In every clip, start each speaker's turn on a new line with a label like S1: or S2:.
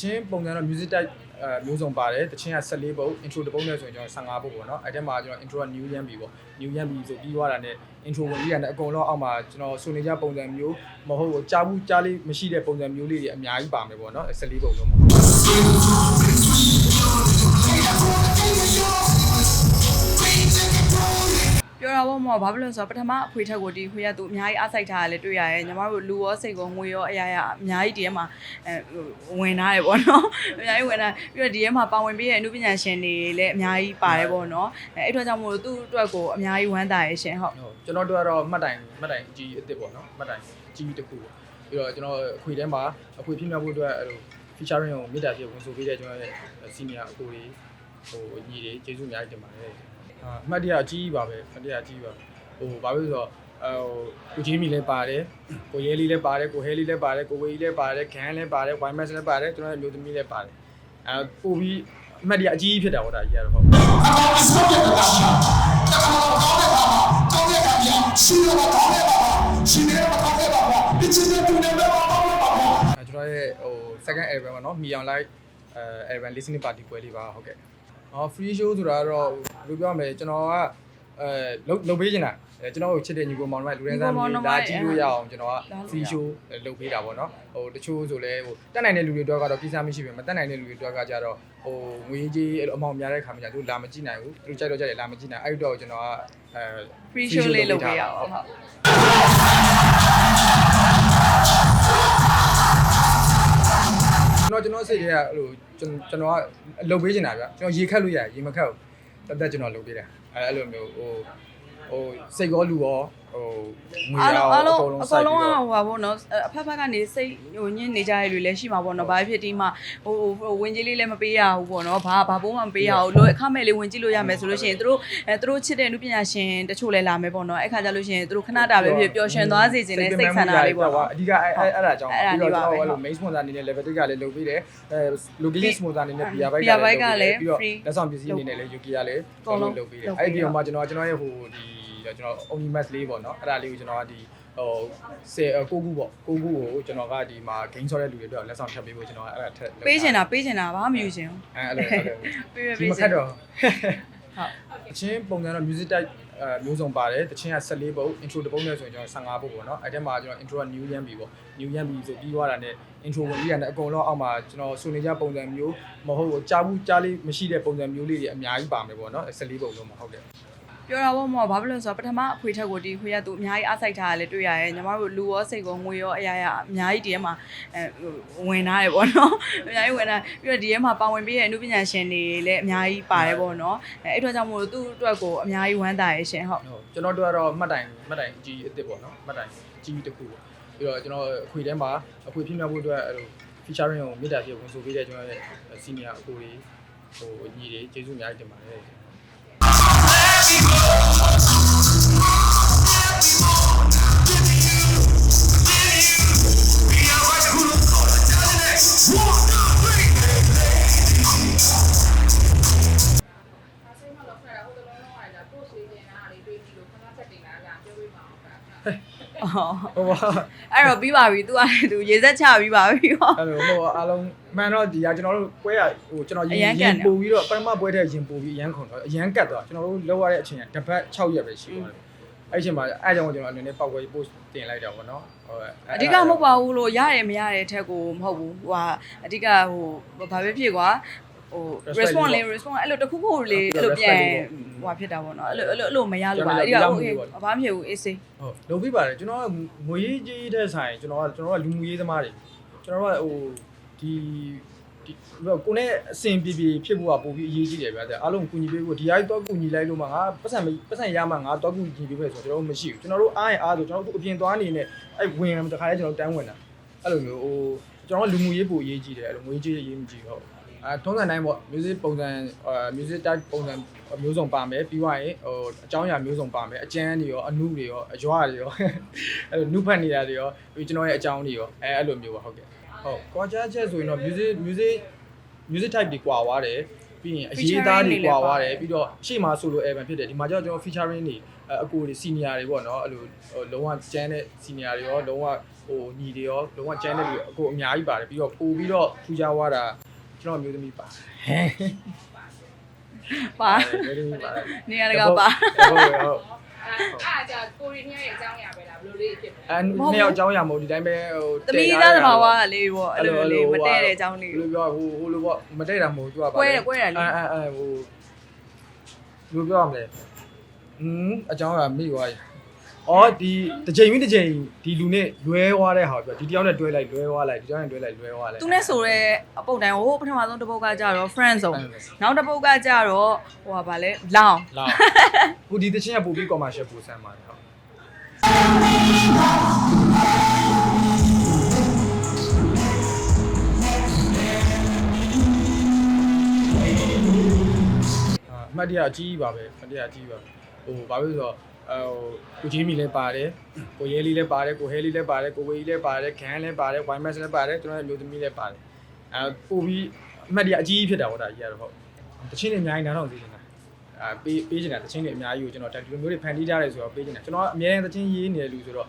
S1: ချင်းပုံစံတော့ music type အဲမျိုးစုံပါတယ်တချင်းက14ပုတ် intro တစ်ပုတ်နဲ့ဆိုရင်ကျွန်တော်15ပုတ်ပေါ့နော်အဲ့ထဲမှာကျွန်တော် intro က new yan ပြီပေါ့ new yan ပြီဆိုပြီးသွားတာနဲ့ intro ဝင်ပြီးတာနဲ့အကုန်လုံးအောက်မှာကျွန်တော်ဆိုနေကြပုံစံမျိုးမဟုတ်ဘူးကြားဘူးကြားလေးမရှိတဲ့ပုံစံမျိုးလေးတွေအများကြီးပါမယ်ပေါ့နော်14ပုတ်လုံးမှာ
S2: ပြော တာပေါ့မောဘာဖြစ်လို့လဲဆိုတော့ပထမအဖွေထက်ကိုဒီခွေကသူအများကြီးအားစိုက်ထားရလဲတွေ့ရတယ်ညီမတို့လူရောစိတ်ရောငွေရောအရာရာအများကြီးဒီထဲမှာအဲဝင်ထားတယ်ပေါ့နော်အများကြီးဝင်ထားပြီးတော့ဒီထဲမှာပါဝင်ပြီးရဲ့အမှုပညာရှင်တွေလည်းအများကြီးပါတယ်ပေါ့နော်အဲအဲ့တော့ကြောင့်မို့လို့သူ့အတွက်ကိုအများကြီးဝမ်းသာရရှင်ဟုတ်
S1: ဟုတ်ကျွန်တော်တို့ကတော့မှတ်တိုင်မှတ်တိုင်အကြီးအစ်စ်ပေါ့နော်မှတ်တိုင်ကြီးတစ်ခုပေါ့ပြီးတော့ကျွန်တော်အခွေထဲမှာအခွေဖြစ်မြောက်ဖို့အတွက်အဲ့လို featuring ကိုမေတ္တာပြေဝင်ဆိုပေးတဲ့ကျွန်တော်ရဲ့ senior အကိုတွေဟိုညီတွေကျေးဇူးအများကြီးတင်ပါတယ် အာအမှတ်တရအကြီးပါပဲအမှတ်တရအကြီးပါဟိုဘာလို့လဲဆိုတော့အဲဟိုကိုကြီးမီလည်းပါတယ်ကိုရဲလေးလည်းပါတယ်ကိုဟဲလေးလည်းပါတယ်ကိုဝေကြီးလည်းပါတယ်ဂန်လည်းပါတယ်ဝိုင်မက်လည်းပါတယ်ကျွန်တော်ရဲ့မျိုးသမီးလည်းပါတယ်အဲပို့ပြီးအမှတ်တရအကြီးဖြစ်တာပေါ့ဒါကြီးကတော့ဟုတ်အဲကျွန်တော်ရဲ့ဟို second album ပေါ့နော်မီအောင် live အဲ album listening party ပွဲလေးပါဟုတ်ကဲ့။ အော် free show ဆိုတာကတော့ဘယ်လိုပြောမလဲကျွန်တော်ကအဲလုပ်လုပ်ပေးနေတာအဲကျွန်တော်ကိုချစ်တဲ့ညီကိုမောင်နှမလူရင်းသားမျိုးလာကြည့်လို့ရအောင်ကျွန်တော်က free show လုပ်ပေးတာပေါ့နော်။ဟိုတချို့ဆိုလဲဟိုတက်နိုင်တဲ့လူတွေတော့ကတော့ကိစ္စမရှိပြီမတက်နိုင်တဲ့လူတွေတော့ကကြတော့ဟိုငွေကြီးအဲ့လိုအမောင်များတဲ့ခါမှကျသူလာမကြည့်နိုင်ဘူးသူကြိုက်တော့ကြိုက်တယ်လာမကြည့်နိုင်အဲ့တော့ကျွန်တော်ကအဲ
S2: free show လေးလုပ်ပေးရအောင်ဟုတ်
S1: ကျွန် တော်ကျွန်တော်စိတ်ထဲကအဲ့လိုကျွန်ကျွန်တော်ကလှုပ်ပေးနေတာဗျကျွန်တော်ရေခတ်လို့ရတယ်ရေမခတ်ဘူးတက်တက်ကျွန်တော်လှုပ်ပေးတာအဲ့အဲ့လိုမျိုးဟိုဟိုစိတ်ရောလူရော ဟိုငွေ
S2: အား
S1: ရော
S2: လုံးအားလုံး
S1: အကုန်လုံး
S2: အ
S1: စို
S2: ကုန်
S1: က်
S2: လုံး
S1: ပြီး
S2: က
S1: တော့
S2: ဟိုပါပေါ့နော်အဖက်ဖက်ကနေစိတ်ဟိုညင်းနေကြရလူလည်းရှိမှာပေါ့နော်ဘာဖြစ်ဒီမှာဟိုဟိုဝင်ကြီးလေးလည်းမပေးရဘူးပေါ့နော်ဘာဘာဘိုးမှမပေးရဘူးလို့အခမဲ့လေးဝင်ကြည့်လို့ရမယ်ဆိုလို့ရှိရင်သူတို့အဲသူတို့ချစ်တဲ့လူပညာရှင်တချို့လည်းလာမယ်ပေါ့နော်အဲ့ခါကျလို့ရှိရင်သူတို့ခဏတာပဲဖြစ်ပျော်ရွှင်သွားစေခြင်းနဲ့စိတ်ဆန္ဒလေးပေါ့နော်
S1: အဓိကအဲ့အဲ့အဲ့ဒါကြောင့်
S2: အဲ့ဒါ
S1: ပြီး
S2: လေး
S1: တော့
S2: ပါ
S1: ကျွန်
S2: ပဲ
S1: တော်အဲ့လို main sponsor အနေနဲ့ level 1ကလည်းလုပ်ပေးတယ်အဲ location sponsor အနေနဲ့ Pia Bike က
S2: Pia
S1: လည်း
S2: Bike ကလည်း
S1: ပြီးတော့
S2: free
S1: လက်ဆောင်ပစ္စည်းအနေနဲ့လည်း Yuki ကလည်း
S2: အကုန်လုံး
S1: လုပ်ပေးတယ်
S2: လုပ်ပေး
S1: အဲ့ဒီ
S2: တော့
S1: မှာကျွန်တော်ကျွန်တော်ရဲ့ဟိုဒီ ကျွန်တော် Omnimax လေးပေါ့နော်အဲ့ဒါလေးကိုကျွန်တော်ကဒီဟိုစေကိုကူပေါ့ကိုကူကိုကျွန်တော်ကဒီမှာ game ဆော့တဲ့လူတွေအတွက်လက်ဆောင်ထပ်ပေးဖို့ကျွန်တော်ကအဲ့ဒါထပ်လုပ်
S2: ပေးချင်တာပေးချင်တာဘာမှမယူချင်ဘူး
S1: အဲ့အဲ့လိုအဲ့လို
S2: ပေးရ
S1: ဒီ
S2: ပေး
S1: မ
S2: ချ
S1: ခ
S2: င်
S1: တ်တော့
S2: ဟုတ်
S1: တချင်းပုံစံတော့ music type အဲမျိုးစုံပါတယ်တချင်းက14ပုတ် intro တစ်ပုတ်နဲ့ဆိုရင်ကျွန်တော်15ပုတ်ပေါ့နော်အဲ့ထဲမှာကျွန်တော် intro က new yan ပြီပေါ့ new yan ပြီဆိုပြီးသွားတာနဲ့ intro ဝင်ပြီးတာနဲ့အကုန်လုံးအောက်မှာကျွန်တော်ဆိုနေကြပုံစံမျိုးမဟုတ်ဘူးကြားဘူးကြားလေးမရှိတဲ့ပုံစံမျိုးလေးတွေအများကြီးပါမယ်ပေါ့နော်14ပုတ်လုံးမှာဟုတ်ကဲ့
S2: ပြောတာပေါ့မောဘာဖြစ်လို့လဲဆိုတော့ပထမအဖွေထက်ကိုဒီခွေကသူအများကြီးအားစိုက်ထားရလဲတွေ့ရတယ်ညီမတို့လူရောစိတ်ရောငွေရောအရာရာအများကြီးဒီထဲမှာအဲဝင်ထားတယ်ပေါ့နော်အများကြီးဝင်ထားပြီးတော့ဒီထဲမှာပါဝင်ပြီးရဲ့အမှုပညာရှင်တွေလည်းအများကြီးပါတယ်ပေါ့နော်အဲအဲ့တော့ကြောင့်မို့လို့သူ့အတွက်ကိုအများကြီးဝမ်းသာရရှင်ဟုတ်
S1: ဟုတ်ကျွန်တော်တို့ကတော့မှတ်တိုင်မှတ်တိုင်အကြီးအစ်စ်ပေါ့နော်မှတ်တိုင်အကြီးတစ်ခုပေါ့ပြီးတော့ကျွန်တော်အခွေထဲမှာအခွေဖြစ်မြောက်ဖို့အတွက်အဲ့လို featuring ကိုမေတ္တာပြေဝင်ဆိုပေးတဲ့ကျွန်တော်ရဲ့ senior အကိုတွေဟိုညီတွေကျေးဇူးအများကြီးတင်ပါတယ်
S3: ဆေး
S2: အော်
S1: ဟိုပါ
S2: အဲ့တော့ပြီးပါပြီ तू ကသူရေစက်ချပြီးပါပြီဟော
S1: အဲ့လိုဟိုအားလုံးမှန်တော့ဒီကကျွန်တော်တို့ပွဲရဟိုကျွန်တော်
S2: အ
S1: ရ
S2: ရ
S1: င်
S2: န်ကန်
S1: ရင်
S2: တယ်
S1: ပို့ပြီးတော့ပထမပွဲတဲ့ရင်ပို့ပြီးအရန်ခုန်တော့အရန်ကတ်တော့ကျွန်တော်တို့လောက်ရတဲ့အချိန်ကတစ်ပတ်6ရက်ပဲရှိပါတယ်အဲ့အချိန်မှာအဲ့အကြောင့်ကျွန်တော်အနေနဲ့ပောက်ပွဲ post တင်လိုက်တာပေါ့နော်ဟုတ်
S2: အဓိကမဟုတ်ပါဘူးလို့ရတယ်မရတဲ့အထက်ကိုမဟုတ်ဘူးဟိုဟာအဓိကဟိုဘာပဲဖြစ်ကွာ ဟို response လေး response အဲ့လိုတစ်ခုခုလေးအဲ့လိုပြန်ဟိုဖြစ်တာပေါ့နော်အဲ့လိုအဲ့လိုအဲ့လိုမရလို့ပါအဲ့ဒီကဟိုဘာမှမဖြစ်ဘူးအေးစေး
S1: ဟုတ်လုပ်ပြီးပါတယ်ကျွန်တော်ကငွေကြီးတဲ့ဆိုင်ကျွန်တော်ကကျွန်တော်ကလူမှုရေးသမားတွေကျွန်တော်ကဟိုဒီဒီကိုနဲ့အစင်ပြေပြေဖြစ်ဖို့ကပို့ပြီးအရေးကြီးတယ်ဗျာတဲ့အားလုံးကူညီပေးဖို့ဒီအားတော့ကူညီလိုက်လို့မှငါပတ်စံပတ်စံရမှငါတော့ကူညီပေးဖို့ဆိုတော့ကျွန်တော်တို့မရှိဘူးကျွန်တော်တို့အားရင်အားဆိုကျွန်တော်တို့အပြင်သွားနေနဲ့အဲ့ဝင်တခါလဲကျွန်တော်တန်းဝင်တာအဲ့လိုမျိုးဟိုကျွန်တော်ကလူမှုရေးပို့အရေးကြီးတယ်အဲ့လိုငွေကြီးရေးမကြည့်ဟုတ် အဲထုံးစံတိုင်းပေါ့ music ပုံစံအဲ music type ပုံစံမျိုးစုံပါမယ်ပြီးသွားရင်ဟိုအကြောင်းအရာမျိုးစုံပါမယ်အကျန်းတွေရောအနုတွေရောအရွာတွေရောအဲ့လိုနုဖတ်နေတာတွေရောပြီးကျွန်တော်ရဲ့အကြောင်းတွေရောအဲအဲ့လိုမျိုးပါဟုတ်ကဲ့ဟုတ်ကွာကြားချက်ဆိုရင်တော့ music music music type တွေကွာသွားတယ်ပြီးရင်အရေးသားတွေကွာသွားတယ်ပြီးတော့ရှေ့မှာဆိုလို album ဖြစ်တယ်ဒီမှာကျတော့ကျွန်တော် featuring တွေအကိုတွေ senior တွေပေါ့နော်အဲ့လိုလုံးဝကျန်းတဲ့ senior တွေရောလုံးဝဟိုညီတွေရောလုံးဝကျန်းတဲ့လူအကိုအများကြီးပါတယ်ပြီးတော့ပို့ပြီးတော့ထူးခြားသွားတာ ကျွန်တော်မျိုးသမီးပါဟဲ
S2: ပါ
S1: မျိုးသမီးပါ
S2: နေရာတကာပါ
S1: ဟုတ်ဟုတ်ဟုတ်
S3: အားကြကိုရီးယားရဲ့အကြောင်းအရာပဲလားဘယ်လိုလေးဖြစ်မလဲ
S1: အဲနှစ်ယောက်အကြောင်းရမို့ဒီတိုင်းပဲဟို
S2: သမီးသားသမားဝါလေးပေါ့အဲ့လိုလေးမတည့်တဲ့အကြောင်းလေး
S1: ဘယ်လိုပြောဟိုဟိုလိုပေါ့မတည့်တာမဟုတ်သူကပါ
S2: ကွဲတယ်ကွဲတယ်လေ
S1: အဲအဲအဲဟိုဘယ်လိုပြောရမလဲอืมအကြောင်းကမိသွားပြီ အော်ဒီတစ်ချိန်ပြီးတစ်ချိန်ဒီလူနဲ့လွဲသွားတဲ့ဟာပြောဒီတယောက်နဲ့တွဲလိုက်လွဲသွားလိုက်ဒီတယောက်နဲ့တွဲလိုက်လွဲသွားလိုက်
S2: သူနဲ့ဆိုရဲအပုတ်တိုင်းဟိုပထမဆုံးတစ်ပုတ်ကကြတော့ friend zone နောက်တစ်ပုတ်ကကြတော့ဟိုပါလေလောင်
S1: လာဟိုဒီတချင်းကပို့ပြီး commercial ပို့ဆန်းပါတယ်ဟုတ်အာအမှတ်တရအကြီးပါပဲအမှတ်တရအကြီးပါဟိုဘာလို့လဲဆိုတော့အဲ ဟိုကိုကြီးမီလည်းပါတယ်ကိုရဲလေးလည်းပါတယ်ကိုဟဲလေးလည်းပါတယ်ကိုဝေကြီးလည်းပါတယ်ခန်းလည်းပါတယ်ဝိုင်မက်လည်းပါတယ်ကျွန်တော်ရဲ့မျိုးသမီးလည်းပါတယ်အဲပို့ပြီးအမှတ်တရအကြီးဖြစ်တာဟောဒါကြီးရတော့ဟုတ်တချင်းတွေအများကြီးနားထောင်သေးတယ်လားအာပေးပေးချင်တာတချင်းတွေအများကြီးကိုကျွန်တော်ဒီလိုမျိုးတွေဖန်တီးကြတယ်ဆိုတော့ပေးချင်တာကျွန်တော်အများနဲ့တချင်းရေးနေတယ်လူဆိုတော့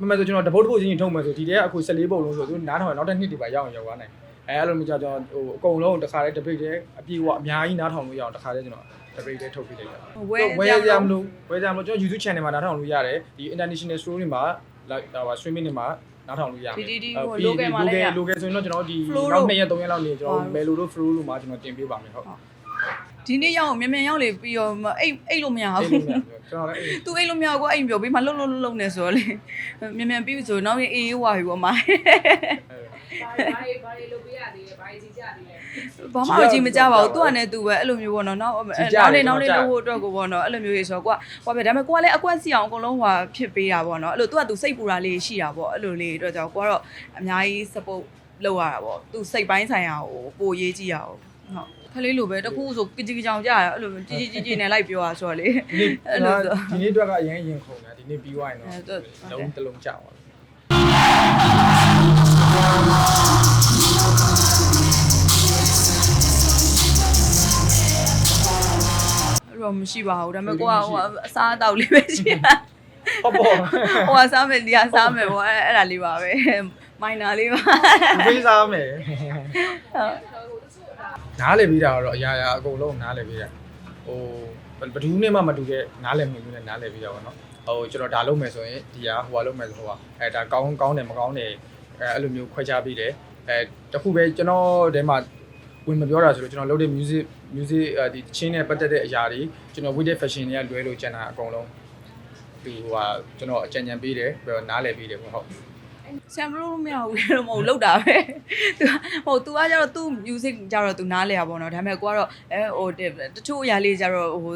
S1: မမဆိုကျွန်တော်တပုတ်တစ်ပုတ်ချင်းထုံမယ်ဆိုဒီတည်းကအခု14ပုတ်လုံးဆိုသူနားထောင်ရင်နောက်တစ်နှစ်တွေပါရောက်အောင်ရောက်သွားနိုင်အဲအဲ့လိုမျိုးကြောင့်ကျွန်တော်ဟိုအကုန်လုံးတစ်ခါတည်းတပိတ်တည်းအပြေအများကြီးနားထောင်လို့ရအောင်တစ်ခါတည်းကျွန်တော် တပိတ်တည်းထုတ်ပြလိုက်တာ
S2: ဝဲ
S1: ဝယ်ရမလို့ဝယ်ရမလို့ကျွန်တော် YouTube channel မှာနားထောင်လို့ရတယ်ဒီ international store တွေမှာ like ဟို streaming တွေမှာနားထောင်လို့ရတယ်
S2: ဒီဒီဒီဟို local မှာလည်းရ
S1: local ဆိုရင်တော့ကျွန်တော်ဒီ
S2: Flow
S1: နောက်
S2: တို့
S1: 2ရက်3ရက်လောက်နေကျွန်တော်
S2: ဟုတ်
S1: melo တို့ flow တို့မှာကျွန်တော်တင်ပေးပါမယ်ဟုတ်
S2: ဒီနေ့ရောက်မြန်မြန်ရောက်လေပြီးတော့မအိတ်အိတ်လို့မရ
S1: အဲ့
S2: ဘူး
S1: လိုမျိုးကျွန်တော်လည်းအေး
S2: သူအိတ်လို့မရဘူးအိမ်ပြောပြီးမှလှုပ်လှုပ်လှုပ်လှုပ်နေဆိုတော့လေမြန်မြန်ပြီးဆိုနောက်ရင်အေးအေးဝါပြီပေါ့မ
S3: ဘာဘာဘာလုပ်ပေးရသေးလဲဘာကြီးကြသေးလဲ
S2: ဘာမှတော့ကြည့်မကြပါဘူးသူကလည်းသူပဲအဲ့လိုမျိုးပေါ့နော်နောက်နောက်လေးနောက်လေးလှုပ်ဖို့အတွက်ကိုပေါ့နော်အဲ့လိုမျိုးကြီးဆိုတော့ကိုကဟိုပဲဒါပေမဲ့ကိုကလည်းအကွက်စီအောင်အကုန်လုံးဟိုဖြစ်ပေးတာပေါ့နော်အဲ့လိုသူကသူစိတ်ပူတာလေးရှိတာပေါ့အဲ့လိုလေးအတွက်ကြောင့်ကိုကတော့အများကြီး support လုပ်ရတာပေါ့သူစိတ်ပိုင်းဆိုင်ရာကိုပိုရေးကြည့်ရအောင်ဟုတ်ခလေးလိုပဲတခုဆိုကြည်ကြည်ကြောင်ကြရအဲ့လိုကြီးကြီးကြီးကြီးနဲ့လိုက်ပြောရဆိုတော့လေ
S1: ဒီနေ့
S2: အဲ့လိုဆို
S1: ဒီနေ့အတွက်ကအရင်ရင်ခုန်တာဒီနေ့ပြီးသွားရင်
S2: အဲ့
S1: တော့
S2: တော့
S1: လုံးတစ်လုံးကြောက်သွားတ
S2: တော့မရှိပါဘူးဒါပေမဲ့ကိုကဟိုအစားအသောက်လေးပဲရှိတာ
S1: ဟုတ်ပေါ့
S2: ဟိုကစားမယ်ဒီကစားမယ်ပေါ့အဲ့အဲ့ဒါလေးပါပဲမိုင်နာလေးပါ
S1: ဝေးစားမယ်
S2: ဟုတ်
S1: နားလည်ပြီးတာတော့အရာရာအကုန်လုံးနားလည်ပြီးတာဟိုဘယ်သူနဲ့မှမတူတဲ့နားလည်မှုနဲ့နားလည်ပြီးတာပေါ့နော်ဟိုကျွန်တော်ဒါလုပ်မယ်ဆိုရင်ဒီဟာဟိုဟာလုပ်မယ်ဆိုဟိုဟာအဲဒါကောင်းကောင်းတယ်မကောင်းတယ်အဲအဲ့လိုမျိုးခွဲခြားပြီးတယ်အဲတခုပဲကျွန်တော်တဲမှာ ဝင်မပြောတာဆိုတော့ကျွန်တော်လုပ်တဲ့ music music ဒီချင်းနဲ့ပတ်သက်တဲ့အရာတွေကျွန်တော် with the fashion တွေကလွဲလို့ကျန်တာအကုန်လုံးဒီဟိုဟာကျွန်တော်အကြံဉာဏ်ပေးတယ်ပြီးတော့နားလည်ပေးတယ်ပေါ့ဟုတ်
S2: ဆမ်မလို့မရဘူးလေတော့မဟုတ်လောက်တာပဲသူဟို तू ကကြတော့ तू music ကြတော့ तू နားလဲရပါတော့ဒါပေမဲ့ကိုကတော့အဲဟိုတချို့အရာလေးကြတော့ဟို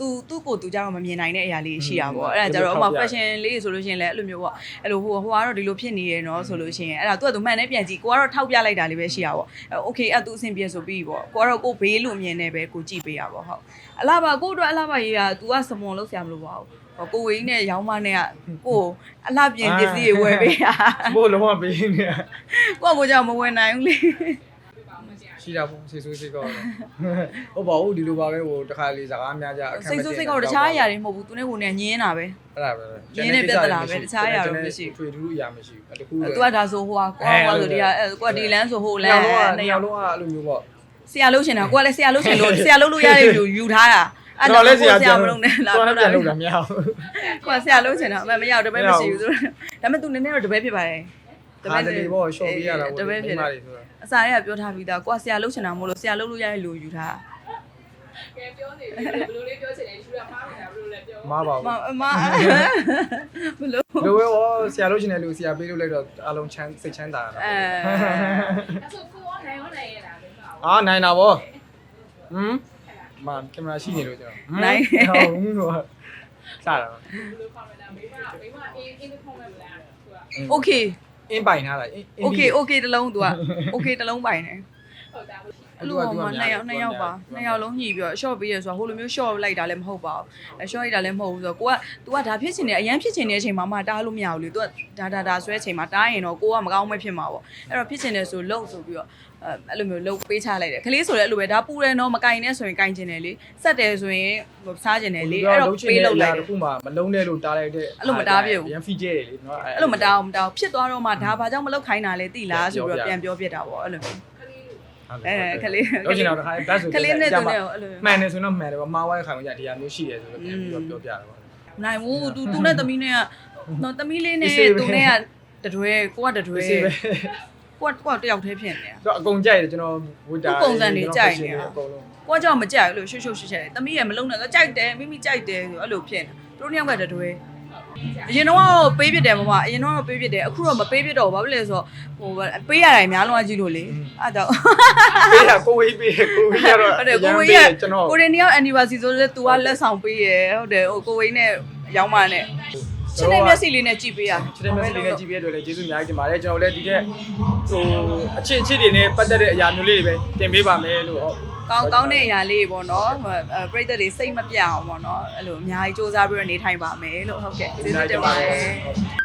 S2: သူသူ့ကိုသူကြောင့်မမြင်နိုင်တဲ့အရာလေးရှိတာပေါ့အဲ့ဒါကြတော့ဥပမာ fashion လေးဆိုလို့ရှိရင်လည်းအဲ့လိုမျိုးပေါ့အဲ့လိုဟိုဟိုကတော့ဒီလိုဖြစ်နေရယ်နော်ဆိုလို့ရှိရင်အဲ့ဒါသူကသူမှန်နဲ့ပြန်ကြည့်ကိုကတော့ထောက်ပြလိုက်တာလေးပဲရှိတာပေါ့ okay အဲ့သူအဆင်ပြေဆိုပြီးပေါ့ကိုကတော့ကိုဘေးလူမြင်နေပဲကိုကြည့်ပေးရပါဟုတ်အလားပါကိုအတွက်အလားပါရေးတာ तू ကစမွန်လောက်ဆရာမလို့ပါဘူးဟိုကိုဝင်းနဲ့ရောင်းမနဲ့ကကိုအလှပြင်ပစ္စည်းတွေဝယ်ပေးတာ
S1: ဘို့လုံးဝပေးနေ
S2: ကိုကကိုကြောင့်မဝယ်နိုင်ဘူးလေ
S1: ရှိတာပေါ့ဆေးဆိုးဆေးကောဟုတ်ပါဘူးဒီလိုပါပဲဟိုတခါလေစကားများကြအခက်
S2: စိတ်ဆိုးစိတ်ကောက်တခြားအရာတွေမဟုတ်ဘူးသူနဲ့ကိုနဲ့ညင်းတာပဲ
S1: အဲ့ဒါပဲ
S2: ရင်းနဲ့ပြဿနာပဲတခြားအရာတော့မရှိဘူး
S1: ထွေထူးအရာမရှိဘူးတခု
S2: သူကဒါဆိုဟိုကကိုကဆိုဒီကအဲကိုကဒီလန်းဆိုဟိုလန်း
S1: နှစ်
S2: နှစ်
S1: ယော
S2: ယော
S1: က်
S2: က်
S1: လုံးကအဲ့လိုမျိုးပေါ့
S2: ဆရာလို့ရှင်တာကိုကလည်းဆရာလို့ရှင်လို့ဆရာလို့လို့ရတဲ့လူယူထားတာအဲ့ဒါလည်းဆရာမလို့နဲ့လာ
S1: တော့
S2: တော့
S1: ပြန်
S2: တာ
S1: လုပ်တာမရဘူး
S2: ကိုကဆရာလို့ရှင်တာအမမရတော့တပည့်မရှိဘူးသူဒါပေမဲ့သူနည်းနည်းတော့တပည့်ဖြစ်ပါတယ်
S1: တပည့်တွေပေါ့ရှော့ပေးရတာပေါ့
S2: တပည့်ဖြစ်တယ်အစားတွေကပြောထားပြီးသားကိုကဆရာလှုပ်ချင်တာမို့လို့ဆရာလှုပ်လို့ရတဲ့လူယူထား
S3: ကဲပြောနေပြီဘယ်လိုလေးပြောချင်လဲယူတာမှားနေတာဘယ်လိုလဲပြော
S1: မှားပါဘူး
S2: မှားဘယ်လို
S1: လိုပဲရောဆရာလို့ရှင်တယ်လူဆရာပေးလို့လိုက်တော့အလုံးချမ်းစိတ်ချမ်းသာတာ
S2: အဲ
S3: အဲ့ဆိုကိုကနိုင်ရောနိုင်ရတာပဲ
S1: အာနိုင်တာဗောဟမ်မကင်မရာရှိနေလို့ကျွန်တော်နိုင်ဟုတ်ဘူးတော့စတာ
S3: ဘယ်လိုပါမလဲမိမမိမအေးအေးဖုန်းမဲ့မလား
S2: Okay
S1: အင်းပိုင်ထားတာ
S2: okay okay တလုံး तू อ่ะ okay တလုံးပိုင်တယ်
S3: ဟုတ်တာ
S2: အဲ့လိုမှနှစ်ယောက်နှစ်ယောက်ပါနှစ်ယောက်လုံးညှိပြီးတော့ short ပေးရဆိုတော့ဟိုလိုမျိုး short လိုက်တာလည်းမဟုတ်ပါဘူးအဲ short လိုက်တာလည်းမဟုတ်ဘူးဆိုတော့ကိုက तू ကဒါဖြစ်ချင်တယ်အရန်ဖြစ်ချင်တဲ့အချိန်မှာမှတားလို့မရဘူးလေ तू ကဒါဒါဒါဆွဲချိန်မှာတားရင်တော့ကိုကမကောင်းမဲဖြစ်မှာပေါ့အဲ့တော့ဖြစ်ချင်တယ်ဆိုလုံဆိုပြီးတော့အဲ့လိုမျိုးလှုပ်ပေးချလိုက်တယ်ကလေးဆိုလည်းအဲ့လိုပဲဒါပူတယ်နော်မကင်နဲ့ဆိုရင်ကင်ကျင်တယ်လေဆက်တယ်ဆိုရင်ဟိုစားကျင်တယ်လေအဲ့တော့ပေးလုပ်လိုက်တယ်
S1: ခုမှမလုံးနဲ့လို့တားလိုက်တဲ့
S2: အဲ့လိုမတားပြဘူး
S1: ရန်ဖီကျဲတယ်လေနော်
S2: အဲ့လိုမတောင်းမတောင်းဖြစ်သွားတော့မှဒါဘာကြောင့်မလုပ်ခိုင်းတာလဲသိလားဆိုပြီးတော့ပြန်ပြောပြတာပေါ့အဲ့လိုမျိုး အဲကလေး
S1: တော့ကျွန်တော်တခါဘတ်ဆို
S2: ကလေးနဲ့သူနဲ့အဲ့လို
S1: မှန်တယ်ဆိုတော့မှန်တယ်ပေါ့မှားဝိုင်းခိုင်လို့ရတရားမျိုးရှိတယ်ဆိုတော့ပြန်ပြီးတော့ပြောပြတာပေါ့
S2: နိုင်ဘူးသူသူနဲ့သမီးနဲ့ကတော့သမီးလေးနဲ့
S1: အစ်စေးပဲ
S2: သူနဲ့ကတတွဲကိုကတတွဲ
S1: စေးပဲ
S2: ကိုကကိုကတယောက်တည်းဖြစ်နေတာ
S1: တော့အကုန်ကြိုက်တယ်ကျွန်တော်ဝိတာ
S2: သူ့ပုံစံတွေကြိုက်နေတာ
S1: အကုန်လုံး
S2: ကိုကကြောင့်မကြိုက်ဘူးလို့ရှုပ်ရှုပ်ရှက်ရှက်သမီးရမလုံးနဲ့တော့ကြိုက်တယ်မိမိကြိုက်တယ်ဆိုအဲ့လိုဖြစ်နေတာသူတို့နှစ်ယောက်ကတတွဲ အရင်တော့ပေးပြတယ်မမအရင်တော့ပေးပြတယ်အခုတော့မပေးပြတော့ဘူးဘာဖြစ်လဲဆိုတော့ဟိုပေးရတယ်အများလုံးအကြီးလို့လေအဲ့ဒါကြောင့်
S1: ပေးတာကိုဝေးပေးကိုဝေးရတော့
S2: ဟုတ်တယ်ကိုဝေးရ
S1: ကျွန်တော်
S2: ကိုရီးယား anniversary ဆိုလဲ तू ကလက်ဆောင်ပေးရဟုတ်တယ်ဟိုကိုဝေးနဲ့ရောင်းမနဲ့ချစ်တဲ့မျက်စိလေးနဲ့ကြည့်ပေးရ
S1: ချစ်တဲ့မက်ဆေ့လေးနဲ့ကြည့်ပြရတော့လေကျေးဇူးအများကြီးတင်ပါတယ်ကျွန်တော်လည်းဒီတဲ့ဟိုအချစ်အချစ်တွေနဲ့ပတ်သက်တဲ့အရာမျိုးလေးတွေပဲတင်ပေးပါမယ်လို့ဟုတ်
S2: ကောင်းကောင်းတဲ့အရာလေးပေါ့နော်အဲပရိသတ်တွေစိတ်မပြအောင်ပေါ့နော်အဲ့လိုအများကြီးစူးစမ်းပြီးတော့နေထိုင်ပါမယ်လို့ဟုတ်ကဲ့ကျေးဇူးတင်ပါတယ်